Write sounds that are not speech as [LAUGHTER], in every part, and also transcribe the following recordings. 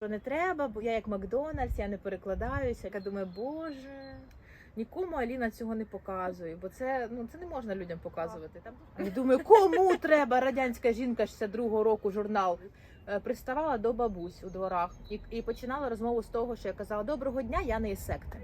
що не треба, бо я як Макдональдс, я не перекладаюся. Я думаю, боже. Нікому Аліна цього не показує, бо це ну це не можна людям показувати. Там я думаю, кому треба радянська жінка 62-го року журнал. Е, Приставала до бабусь у дворах і, і починала розмову з того, що я казала Доброго дня, я не із секти.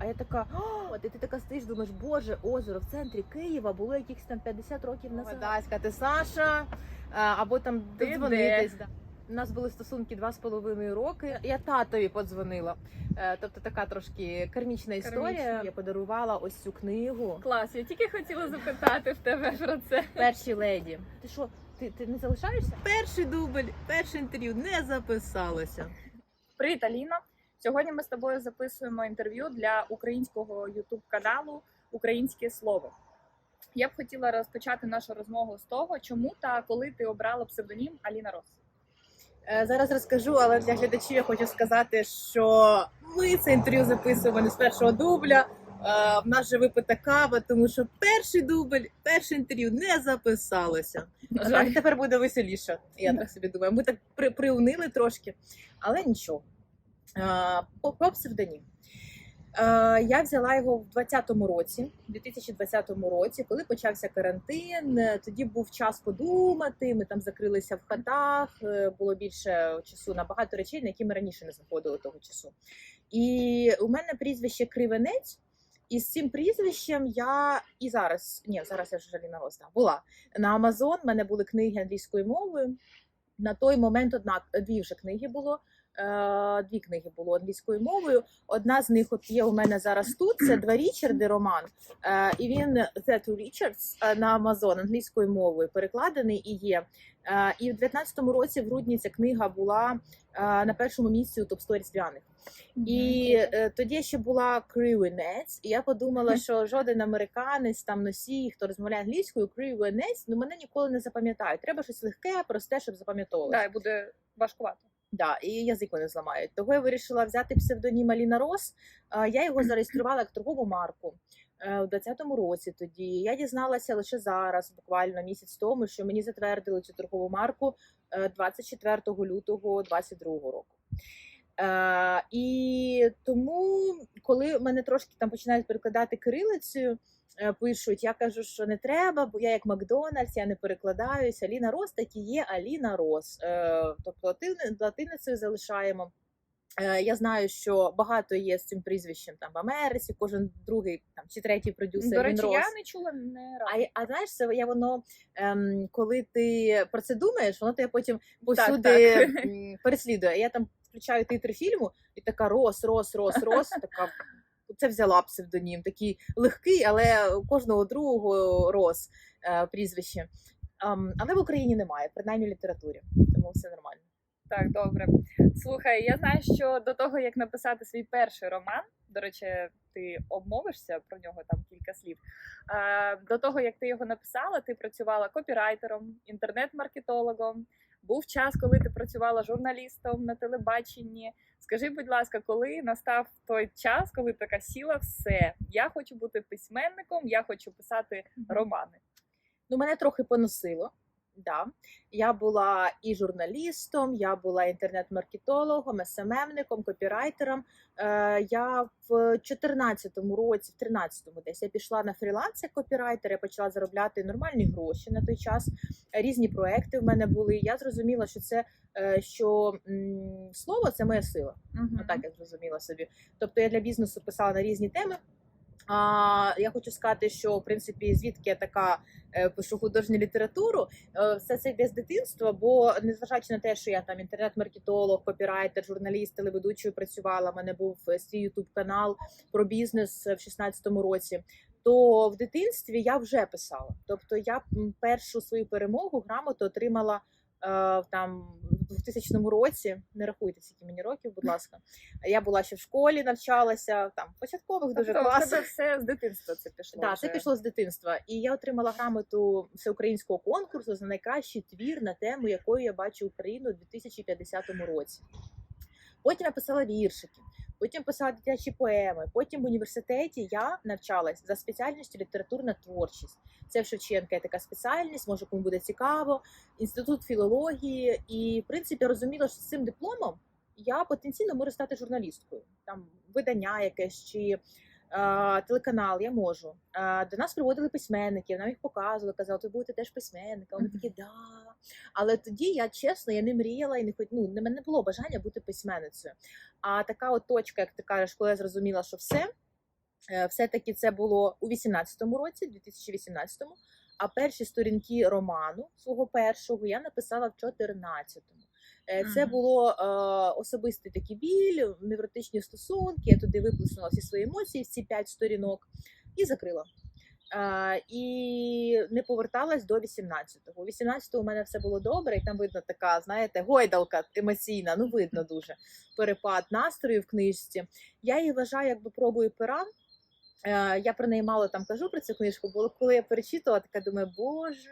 А я така, о, ти, ти така стоїш, думаєш, боже, озеро в центрі Києва було якихось там 50 років назад. Даська, ти Саша, е, або там Ти додзвонитись. да. У нас були стосунки два з половиною роки. Я татові подзвонила. Е, Тобто така трошки кармічна історія. Кармічна. Я подарувала ось цю книгу Клас, я тільки хотіла запитати в тебе про це. першій леді. Ти що, ти, ти не залишаєшся? Перший дубль, перше інтерв'ю не записалося. Привіт, Аліна. Сьогодні ми з тобою записуємо інтерв'ю для українського ютуб каналу Українське слово. Я б хотіла розпочати нашу розмову з того, чому та коли ти обрала псевдонім Аліна Рос. Е, Зараз розкажу, але для глядачів я хочу сказати, що ми це інтерв'ю записуємо не з першого дубля. Е, В нас же випита кава, тому що перший дубль, перше інтерв'ю не записалося. Жаль, тепер буде веселіше. Я так собі думаю. Ми так при, приунили трошки, але нічого. Е, Про про псевдонім. Е, Я взяла його в 2020 році, в 2020 році, коли почався карантин. е, Тоді був час подумати. Ми там закрилися в хатах. е, Було більше часу на багато речей, на які ми раніше не знаходили того часу. І у мене прізвище Кривенець. І з цим прізвищем я і зараз, ні, зараз я вже Жаліна Рос, да, була на Амазон. в мене були книги англійською мовою. На той момент одна дві вже книги було. Е, Дві книги було англійською мовою. Одна з них от є у мене зараз тут. Це два Річарди роман. Е, І він The Two Richards е, на Амазон англійською мовою перекладений і є. І в 19-му році, в грудні, ця книга була на першому місці у топ сторіс Діаних. І е, тоді ще була кривенець, і я подумала, що жоден американець, там носій, хто розмовляє англійською, кривенець, ну мене ніколи не запам'ятають. Треба щось легке, просте, щоб запам'ятовувати. І буде важкувато. Да, і язик не зламають. Того я вирішила взяти псевдонім Аліна Рос. Е, Я його зареєструвала як торгову марку. е, У 20-му році тоді я дізналася лише зараз, буквально місяць тому, що мені затвердили цю торгову марку е, 24 лютого 22 року. Е, і тому, коли мене трошки там починають перекладати кирилицею, е, пишуть, я кажу, що не треба, бо я як Макдональдс, я не перекладаюся. Аліна Рос так і є Аліна Рос. Е, тобто латиницею залишаємо. Е, Я знаю, що багато є з цим прізвищем там в Америці, кожен другий там чи третій продюсер. До він речі, Рос. я не чула не А, а знаєш, це я воно, ем, коли ти про це думаєш, воно тебе потім повсюди так. [LAUGHS] переслідує. Я там включаю титри фільму, і така рос, рос, рос, рос. Така це взяла псевдонім, такий легкий, але кожного другого рос е, прізвище. Але в Україні немає, принаймні в літературі, тому все нормально. Так, добре. Слухай, я знаю, що до того, як написати свій перший роман, до речі, ти обмовишся про нього там кілька слів. Е, До того, як ти його написала, ти працювала копірайтером, інтернет-маркетологом. Був час, коли ти працювала журналістом на телебаченні. Скажи, будь ласка, коли настав той час, коли така сіла, все, я хочу бути письменником, я хочу писати романи. Ну, мене трохи поносило. Да. Я була і журналістом, я була інтернет-маркетологом, СММником, копірайтером. Е, я в 14-му році, в 13-му десь я пішла на фріланс як копірайтер, я почала заробляти нормальні гроші на той час. Різні проекти в мене були. Я зрозуміла, що це е, що слово це моя сила. Мгм. Отак я зрозуміла собі. Тобто я для бізнесу писала на різні теми. А я хочу сказати, що в принципі звідки я така е, пишу художню літературу, е, все це йде з дитинства, бо незважаючи на те, що я там інтернет-маркетолог, копірайтер, журналіст, телеведучою працювала. У мене був е, свій ютуб канал про бізнес в 16-му році. То в дитинстві я вже писала. Тобто я першу свою перемогу грамоту отримала там в 2000 році. Не рахуйте скільки мені років, будь ласка. Я була ще в школі, навчалася там початкових дуже Тобто, в класних. тебе все з дитинства це пішло. Так, вже. це пішло з дитинства. І я отримала грамоту всеукраїнського конкурсу за найкращий твір на тему, якою я бачу Україну у 2050 році. Потім я писала віршики, потім писала дитячі поеми. Потім в університеті я навчалась за спеціальністю літературна творчість. Це в Шевченка є така спеціальність, може кому буде цікаво. Інститут філології. І в принципі розуміла, що з цим дипломом я потенційно можу стати журналісткою. Там видання якесь чи телеканал, я можу. До нас приводили письменників, нам їх показували, казали, ви будете теж письменником. Мгм. такі, да. Але тоді я чесно, я не мріяла і не хоч, ну, не мене не було бажання бути письменницею. А така от точка, як ти кажеш, коли я зрозуміла, що все, е, все-таки це було у 18-му році, 2018-му. А перші сторінки роману свого першого я написала в 14-му. Е, Це було е, особистий такий біль, невротичні стосунки. Я туди виплеснула всі свої емоції в ці п'ять сторінок і закрила. Е, і не поверталась до 18-го. У 18-го у мене все було добре, і там видно така, знаєте, гойдалка емоційна, ну видно дуже перепад настрою в книжці. Я її вважаю якби пробою пера. Е, Я про неї мало там кажу про цю книжку, бо коли я перечитувала, така думаю, боже,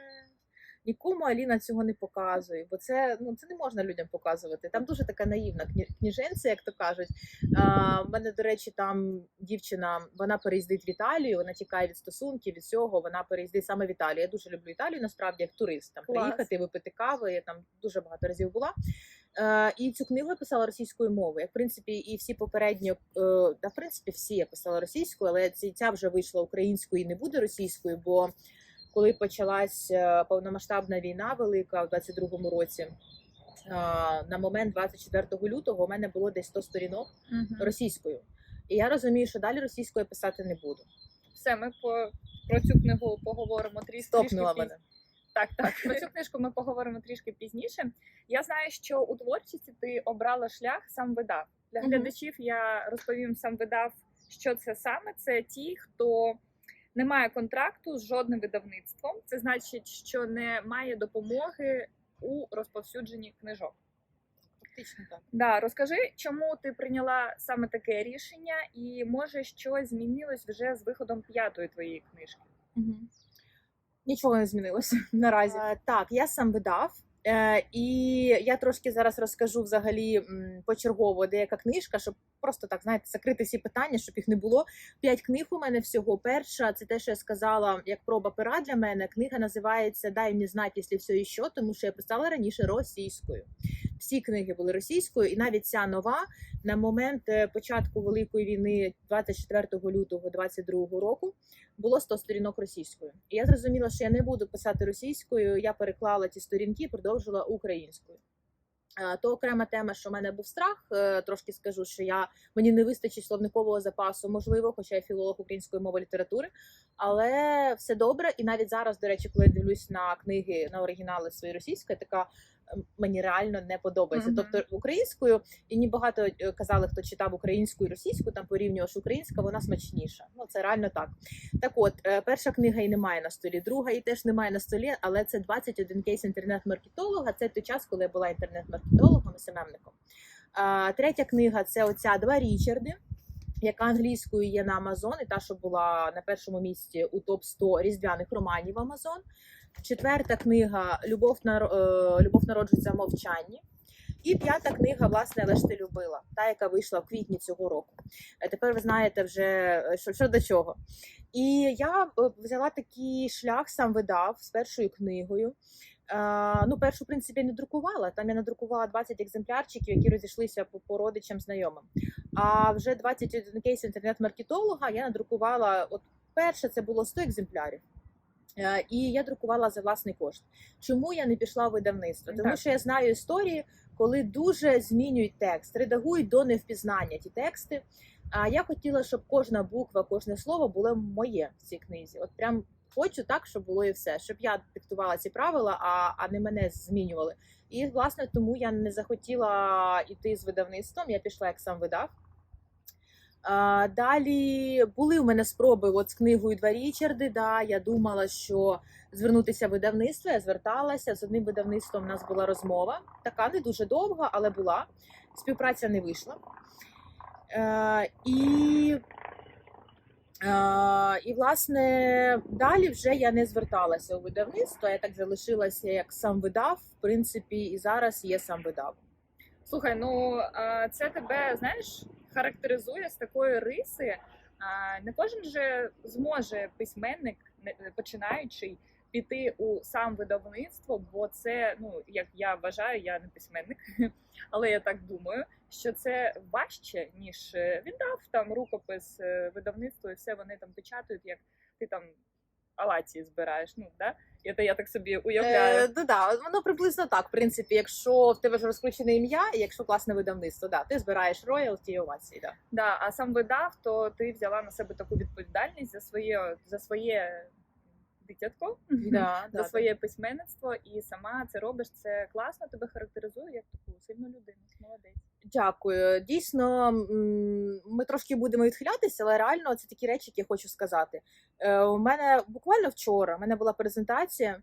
нікому Аліна цього не показує, бо це ну це не можна людям показувати. Там дуже така наївна кні- як то кажуть. А, в мене, до речі, там дівчина, вона переїздить в Італію, вона тікає від стосунків, від всього. Вона переїздить саме в Італію. Я дуже люблю Італію, насправді, як турист. Там Клас. приїхати, випити кави. Я там дуже багато разів була. Е, і цю книгу я писала російською мовою. Як в принципі, і всі попередні, е, та в принципі, всі я писала російською, але ця вже вийшла українською і не буде російською, бо коли почалась е, повномасштабна війна велика в 22-му році. е, На момент 24 лютого у мене було десь 100 сторінок російською, і я розумію, що далі російською писати не буду. Все, ми по про цю книгу поговоримо трішки. Стопнула мене. Так, так. [LAUGHS] Про цю книжку ми поговоримо трішки пізніше. Я знаю, що у творчості ти обрала шлях сам видав. Для глядачів я розповім сам видав, що це саме. Це ті, хто не має контракту з жодним видавництвом. Це значить, що не має допомоги у розповсюдженні книжок. Фактично так. Да, розкажи, чому ти прийняла саме таке рішення, і може щось змінилось вже з виходом п'ятої твоєї книжки. Нічого не змінилося [LAUGHS] наразі. Е, так, я сам видав. Е, і я трошки зараз розкажу взагалі почергово деяка книжка, щоб просто так знаєте, закрити всі питання, щоб їх не було. П'ять книг у мене всього. Перша це те, що я сказала, як проба пера для мене. Книга називається Дай мені знати, якщо все і що, тому що я писала раніше російською. Всі книги були російською, і навіть ця нова на момент е, початку великої війни, 24 лютого 22 року, було 100 сторінок російською. І я зрозуміла, що я не буду писати російською. Я переклала ці сторінки, і продовжила українською. То окрема тема, що в мене був страх. е, Трошки скажу, що я мені не вистачить словникового запасу, можливо, хоча я філолог української мови літератури. Але все добре. І навіть зараз, до речі, коли я дивлюсь на книги на оригінали свої російської, така мені реально не подобається. Мгм. Тобто українською, і ні багато е, казали, хто читав українську і російську, там порівнював, українська вона смачніша. Ну це реально так. Так от, е, перша книга і немає на столі, друга і теж немає на столі, але це 21 кейс інтернет-маркетолога. Це той час, коли я була інтернет-маркетологом і СММником. А, Третя книга це оця два Річарди. Яка англійською є на Амазон, і та, що була на першому місці у топ 100 різдвяних романів Амазон. Четверта книга Любов нар... е, Любов народжується в мовчанні. І п'ята книга, власне, ж ти любила, та, яка вийшла в квітні цього року. Е, Тепер ви знаєте вже е, що, що до чого. І я взяла такий шлях, сам видав з першою книгою. Ну, першу, в принципі, не друкувала. Там я надрукувала 20 екземплярчиків, які розійшлися по, по родичам, знайомим. А вже 21 кейс інтернет-маркетолога я надрукувала. От перше це було 100 екземплярів. Е, І я друкувала за власний кошт. Чому я не пішла в видавництво? Тому Так. що я знаю історії, коли дуже змінюють текст, редагують до невпізнання ті тексти. А я хотіла, щоб кожна буква, кожне слово було моє в цій книзі. От прям хочу так, щоб було і все, щоб я диктувала ці правила, а, а не мене змінювали. І власне тому я не захотіла йти з видавництвом. Я пішла як сам видав. Далі були у мене спроби от з книгою Два Річарди. Да, я думала, що звернутися в видавництво. Я зверталася з одним видавництвом. У нас була розмова. Така не дуже довга, але була. Співпраця не вийшла. Е, і, е, і, власне, далі вже я не зверталася у видавництво. Я так залишилася як сам видав. В принципі, і зараз є сам видав. Слухай, ну це тебе знаєш характеризує з такої риси. А, Не кожен же зможе письменник, починаючий, піти у сам видавництво, бо це, ну як я вважаю, я не письменник, [LAUGHS] але я так думаю, що це важче, ніж е, віддав там рукопис е, видавництву, і все вони там печатають, як ти там алації збираєш. Ну да, я, я так собі уявляю. Е, да, воно приблизно так. В принципі, якщо в тебе ж розкручене ім'я, і якщо класне видавництво, да, ти збираєш роялті і овації. Да. Да, а сам видав, то ти взяла на себе таку відповідальність за своє за своє дитятко, Да, за да, своє письменництво, і сама це робиш. Це класно, тебе характеризує як таку сильну людину. Молодець. Дякую. Дійсно, ми трошки будемо відхилятися, але реально це такі речі, які я хочу сказати. Е, У мене буквально вчора у мене була презентація,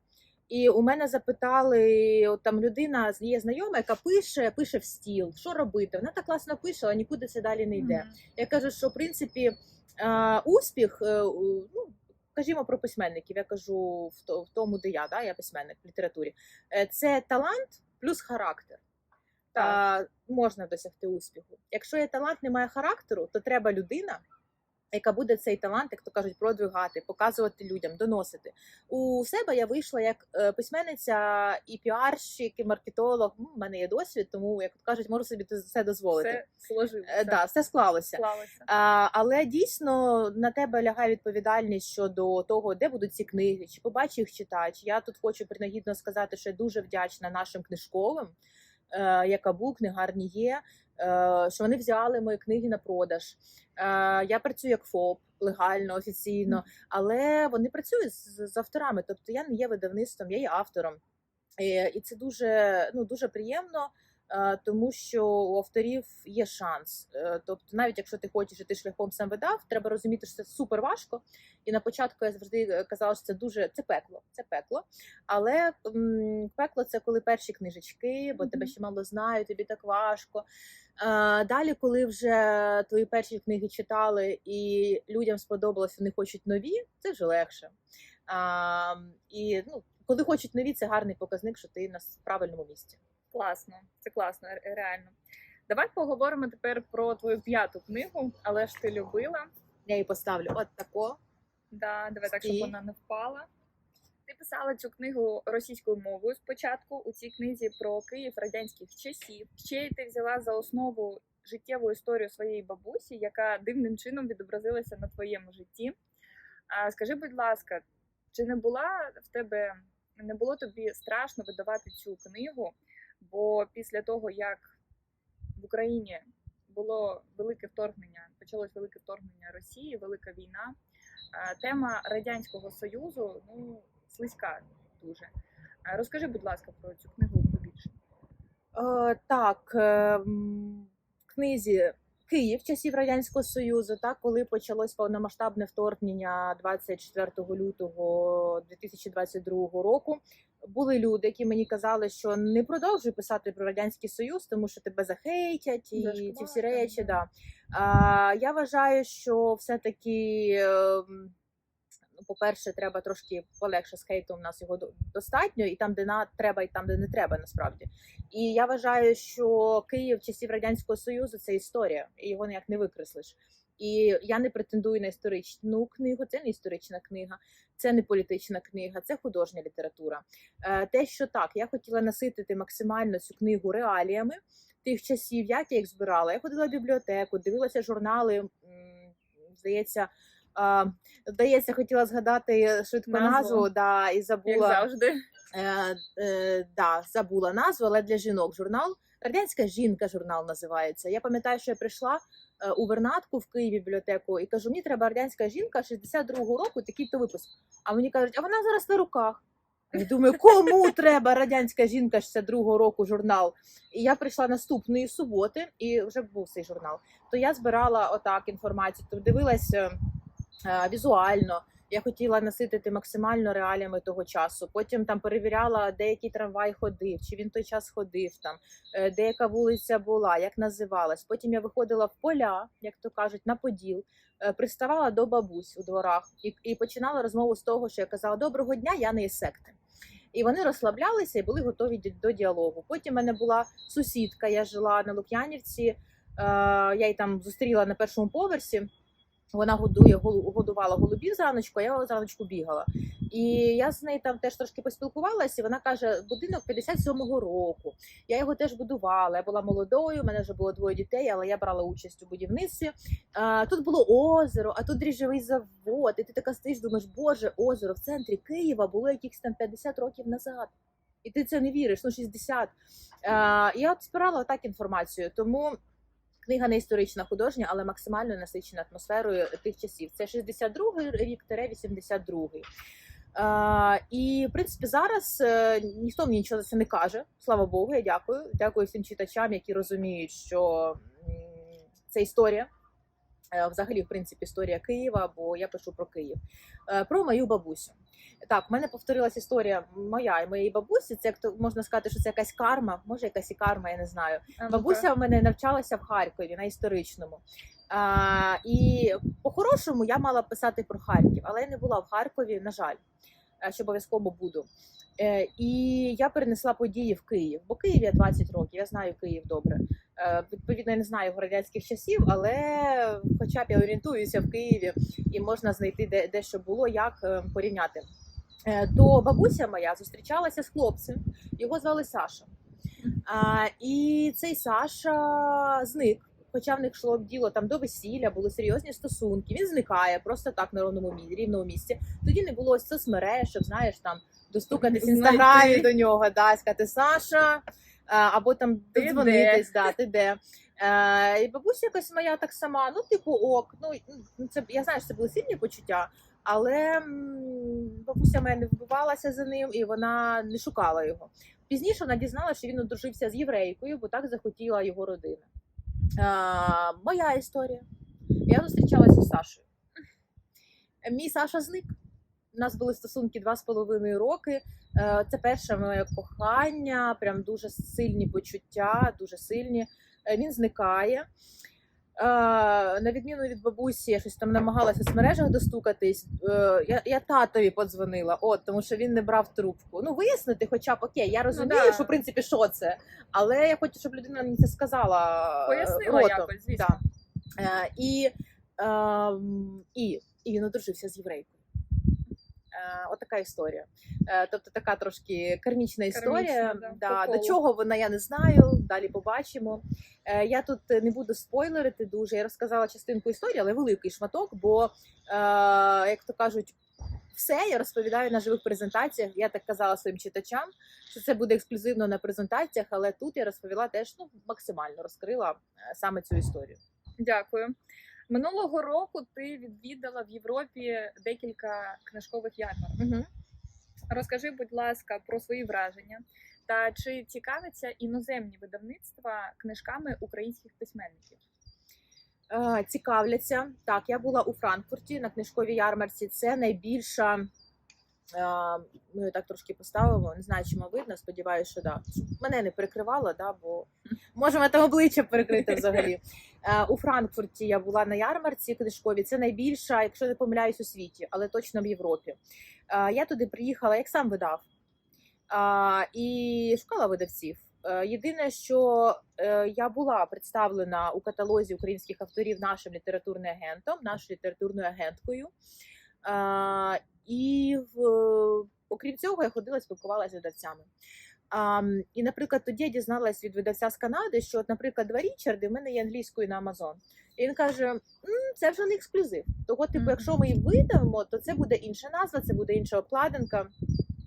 і у мене запитали от там людина є знайома, яка пише, пише в стіл, що робити. Вона так класно пише, але нікуди це далі не йде. Мгм. Я кажу, що в принципі е, успіх, е, ну кажімо про письменників, я кажу в то- в тому, де я, да, я письменник в літературі. Е, Це талант плюс характер. Та можна досягти успіху. Якщо є талант, немає характеру, то треба людина, яка буде цей талант, як то кажуть, продвигати, показувати людям, доносити. У себе я вийшла як е, письменниця і піарщик, і маркетолог. У мене є досвід, тому як кажуть, можу собі це все дозволити. Все сложилося. Е, да, все склалося. склалося. А, але дійсно на тебе лягає відповідальність щодо того, де будуть ці книги, чи побачить їх читач. Я тут хочу принагідно сказати, що я дуже вдячна нашим книжковим, е, як Абу, книгарні є, що вони взяли мої книги на продаж. Е, я працюю як ФОП легально, офіційно, але вони працюють з, авторами. Тобто я не є видавництвом, я є автором. І, і це дуже, ну, дуже приємно. Е, Тому що у авторів є шанс. Е, Тобто, навіть якщо ти хочеш іти шляхом сам видав, треба розуміти, що це супер важко. І на початку я завжди е, казала, що це дуже це пекло. Це пекло. Але пекло це коли перші книжечки, бо тебе ще мало знають, тобі так важко. Далі, коли вже твої перші книги читали і людям сподобалось, вони хочуть нові, це вже легше. А, і ну, коли хочуть нові, це гарний показник, що ти на правильному місці. Класно, це класно, реально. Давай поговоримо тепер про твою п'яту книгу, але ж ти любила. Я її поставлю от тако. Да, давай так, щоб вона не впала. Ти писала цю книгу російською мовою спочатку. У цій книзі про Київ радянських часів. Ще й ти взяла за основу життєву історію своєї бабусі, яка дивним чином відобразилася на твоєму житті. А скажи, будь ласка, чи не була в тебе не було тобі страшно видавати цю книгу? Бо після того, як в Україні було велике вторгнення, почалось велике вторгнення Росії, велика війна. Е, Тема радянського союзу ну слизька дуже. Е, Розкажи, будь ласка, про цю книгу побільше. Е, так, е, в книзі Київ часів Радянського Союзу, так, коли почалось повномасштабне вторгнення 24 лютого 2022 року. Були люди, які мені казали, що не продовжуй писати про радянський союз, тому що тебе захейтять і ці всі речі. да. А, я вважаю, що все-таки, ем, ну, по-перше, треба трошки полегше хейтом. У нас його до- достатньо, і там, де на треба, і там, де не треба, насправді. І я вважаю, що Київ часів радянського союзу це історія, і його ніяк не викреслиш. І я не претендую на історичну книгу. Це не історична книга, це не політична книга, це художня література. Е, Те, що так, я хотіла наситити максимально цю книгу реаліями тих часів, як я їх збирала. Я ходила в бібліотеку, дивилася журнали. Здається, здається, хотіла згадати швидко Назву. назву, да, і Як завжди. Е, е, да, забула назву, але для жінок журнал. Радянська жінка журнал називається. Я пам'ятаю, що я прийшла е, у Вернатку в Києві бібліотеку і кажу: мені треба радянська жінка 62-го року, такий то випуск. А мені кажуть, а вона зараз на руках. Я думаю, кому треба радянська жінка 62-го року журнал? І я прийшла наступної суботи, і вже був цей журнал. То я збирала отак інформацію, то дивилася е, візуально. Я хотіла наситити максимально реаліями того часу. Потім там перевіряла, де який трамвай ходив, чи він той час ходив там, е, де яка вулиця була, як називалась. Потім я виходила в поля, як то кажуть, на поділ, е, приставала до бабусь у дворах і, і починала розмову з того, що я казала: Доброго дня, я не із секти. І вони розслаблялися і були готові до діалогу. Потім в мене була сусідка, я жила на Лук'янівці. е, Я її там зустріла на першому поверсі. Вона годує годувала голубів зраночку, а я зраночку бігала. І я з нею там теж трошки поспілкувалася, і вона каже: будинок 57-го року. Я його теж будувала. Я була молодою, у мене вже було двоє дітей, але я брала участь у будівництві. А, тут було озеро, а тут дріжджовий завод. І ти така стоїш, думаєш, боже, озеро в центрі Києва було якихось там 50 років назад. І ти це не віриш, ну 60. А, я от збирала так інформацію, тому. Книга не історична художня, але максимально насичена атмосферою тих часів. Це 62-й рік, 82-й. А, і в принципі зараз е, ніхто мені нічого за це не каже. Слава Богу, я дякую. Дякую всім читачам, які розуміють, що це історія. Е, Взагалі, в принципі, історія Києва, бо я пишу про Київ. Е, Про мою бабусю. Так, в мене повторилась історія моя і моєї бабусі. Це як то можна сказати, що це якась карма, може якась і карма, я не знаю. А. Бабуся в мене навчалася в Харкові на історичному. А, і по-хорошому я мала писати про Харків, але я не була в Харкові, на жаль, що обов'язково буду. Е, і я перенесла події в Київ, бо Київ я 20 років, я знаю Київ добре. Е, відповідно, я не знаю його радянських часів, але хоча б я орієнтуюся в Києві і можна знайти де, де що було, як е, порівняти. Е, то бабуся моя зустрічалася з хлопцем, його звали Саша. А, і цей Саша зник. Хоча в них йшло діло там до весілля, були серйозні стосунки. Він зникає просто так на рівному місці, рівному місці. Тоді не було ось соцмереж, щоб знаєш там достукатись в інстаграмі до нього, да, сказати Саша, або там Ти додзвонитись, да, ти де. І бабуся якась моя так сама, ну, типу, ок. Ну, ну, це я знаю, що це були сильні почуття, але бабуся моя не вбивалася за ним і вона не шукала його. Пізніше вона дізналася, що він одружився з єврейкою, бо так захотіла його родина. А, моя історія. Я зустрічалася з Сашою. Мій Саша зник. У нас були стосунки два з половиною роки. Е, Це перше моє кохання, прям дуже сильні почуття, дуже сильні. Е, Він зникає. Е, На відміну від бабусі, я щось там намагалася в соцмережах достукатись. Я, я татові подзвонила, от, тому що він не брав трубку. Ну, вияснити, хоча б окей, я розумію, да. що в принципі що це. Але я хочу, щоб людина мені це сказала. Пояснила ротом. якось, звісно. Да. І, ем, і, і він одружився з єврейкою. Е, Отака історія. Е, Тобто така трошки кармічна історія. Кармічна, да, да, до чого вона я не знаю. Далі побачимо. Е, Я тут не буду спойлерити дуже. Я розказала частинку історії, але великий шматок, бо, як то кажуть, все я розповідаю на живих презентаціях. Я так казала своїм читачам, що це буде ексклюзивно на презентаціях, але тут я розповіла теж ну, максимально розкрила саме цю історію. Дякую. Минулого року ти відвідала в Європі декілька книжкових ярмарок. Угу. Розкажи, будь ласка, про свої враження та чи цікавляться іноземні видавництва книжками українських письменників? Цікавляться. Так, я була у Франкфурті на книжковій ярмарці. Це найбільша. Ми так трошки поставимо. Не знаю, чи видно. Сподіваюся, що да. Мене не перекривало, да, бо можемо там обличчя перекрити взагалі. Е, У Франкфурті я була на ярмарці книжковій. Це найбільша, якщо не помиляюсь, у світі, але точно в Європі. Е, Я туди приїхала як сам видав і шукала видавців. Е, Єдине, що я була представлена у каталозі українських авторів нашим літературним агентом, нашою літературною агенткою. І в, окрім цього, я ходила спілкувалася з видавцями. А, і, наприклад, тоді я дізналась від видавця з Канади, що, от, наприклад, два Річарди в мене є англійською на Амазон. І він каже: «М, це вже не ексклюзив. Того, типу, якщо ми її видавимо, то це буде інша назва, це буде інша обкладинка.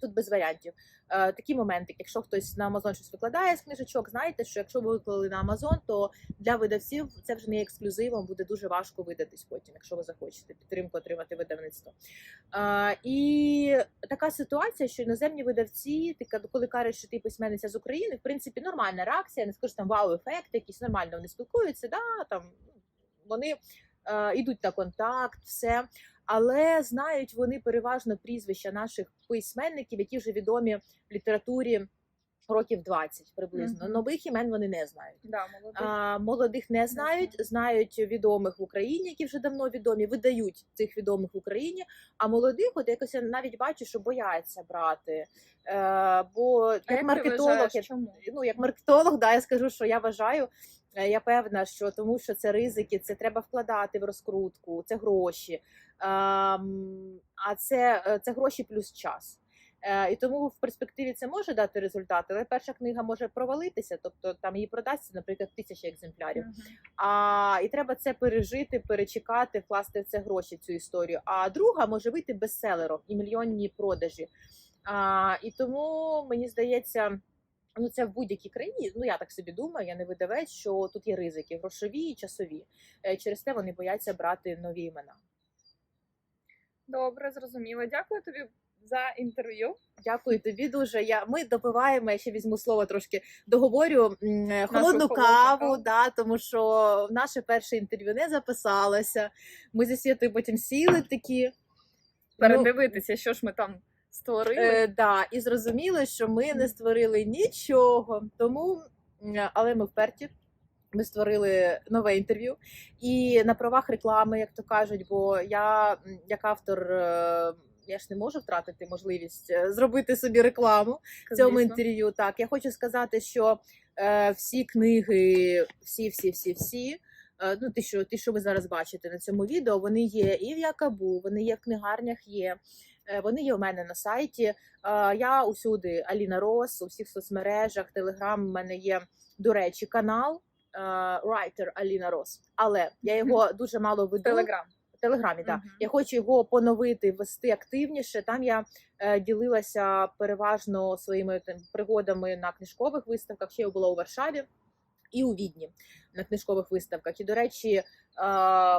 Тут без варіантів. Е, такі моменти, якщо хтось на Амазон щось викладає з книжечок, знаєте, що якщо ви виклали на Амазон, то для видавців це вже не ексклюзивом, буде дуже важко видатись потім, якщо ви захочете підтримку отримати видавництво. Е, і така ситуація, що іноземні видавці, ти коли кажеш, що ти письменниця з України, в принципі, нормальна реакція, не скажу, там вау-ефект, якийсь нормально вони спілкуються, да, там вони е, йдуть на контакт, все. Але знають вони переважно прізвища наших письменників, які вже відомі в літературі років 20 приблизно. Мгм. Нових імен вони не знають. Да, молодець. А, молодих не знають, знають відомих в Україні, які вже давно відомі, видають цих відомих в Україні. А молодих, от якось я навіть бачу, що бояться брати. Е, бо як, А як маркетолог, я, ну як маркетолог, да, я скажу, що я вважаю, Е, Я певна, що тому що це ризики, це треба вкладати в розкрутку, це гроші. А це, е, це гроші плюс час. Е, І тому в перспективі це може дати результати, але перша книга може провалитися, тобто там її продасться, наприклад, тисяча екземплярів. А і треба це пережити, перечекати, вкласти в це гроші цю історію. А друга може вийти бестселером і мільйонні продажі. А, і тому мені здається, ну це в будь-якій країні. Ну я так собі думаю, я не видавець, що тут є ризики грошові і часові. Е, Через те вони бояться брати нові імена. Добре, зрозуміло. Дякую тобі за інтерв'ю. Дякую тобі дуже. Я ми допиваємо. Я ще візьму слово трошки договорю м, холодну каву, каву. да, тому що наше перше інтерв'ю не записалося. Ми зі Святою потім сіли такі. Передивитися, що ж ми там створили. Е, да, і зрозуміли, що ми не створили нічого. Тому, але ми вперті. Ми створили нове інтерв'ю і на правах реклами, як то кажуть, бо я як автор. е, Я ж не можу втратити можливість е, зробити собі рекламу в цьому інтерв'ю. Так, я хочу сказати, що е, всі книги, всі, всі, всі, всі, е, ну ті, що ті, що ви зараз бачите на цьому відео, вони є і в Якабу, вони є в книгарнях, є. Е, Вони є у мене на сайті. Е, Я усюди Аліна Рос, у всіх соцмережах, Телеграм. У мене є, до речі, канал Writer Аліна Рос. Але я його дуже мало веду. Телеграм. В Телеграмі, так. Мгм. Я хочу його поновити, вести активніше. Там я е, ділилася переважно своїми там, пригодами на книжкових виставках. Ще я була у Варшаві і у Відні на книжкових виставках. І, до речі, е,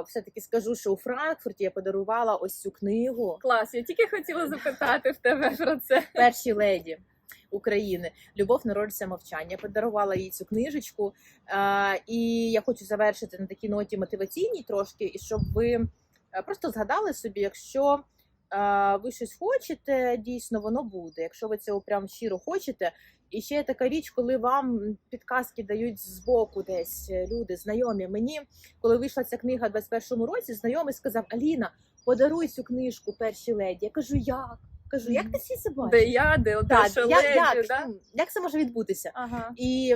все-таки скажу, що у Франкфурті я подарувала ось цю книгу Клас, я тільки хотіла запитати в тебе про це. першій леді. України Любов народиться мовчання. Я подарувала їй цю книжечку, і я хочу завершити на такій ноті мотиваційній трошки, і щоб ви е, просто згадали собі, якщо е, ви щось хочете, дійсно воно буде. Якщо ви цього прям щиро хочете. І ще є така річ, коли вам підказки дають збоку десь е, люди, знайомі. Мені, коли вийшла ця книга в 21-му році, знайомий сказав: Аліна, подаруй цю книжку першій леді. Я кажу, як? Кажу, як ти всі це бачиш? Де я, де Так, перша як, як, да? як це може відбутися? Ага. І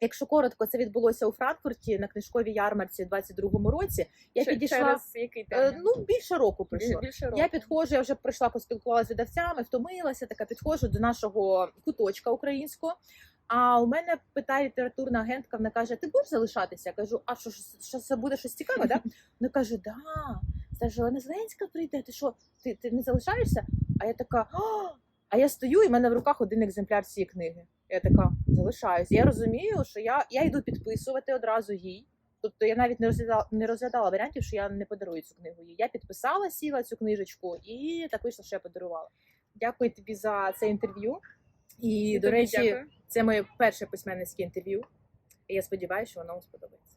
якщо коротко, це відбулося у Франкфурті на книжковій ярмарці у 22-му році. Я Че- підійшла через який е, ну більше року пройшло. більше року. Я підходжу, я вже прийшла, поспілкувалася з видавцями, втомилася, така підходжу до нашого куточка українського. А у мене питає літературна агентка, вона каже: Ти будеш залишатися? Я кажу, а що, що це буде щось цікаве? Да? Вона каже, да. Це Олена Зеленська прийде. Ти що, ти, ти не залишаєшся? А я така, «А!» а я стою, і в мене в руках один екземпляр цієї книги. Я така залишаюсь. Я розумію, що я, я йду підписувати одразу їй. Тобто я навіть не розглядала, не розглядала варіантів, що я не подарую цю книгу їй. Я підписала, сіла цю книжечку, і так вийшло, що я подарувала. Дякую тобі за це інтерв'ю. І, І до речі, дякую. це моє перше письменницьке інтерв'ю. І я сподіваюся, що воно вам сподобається.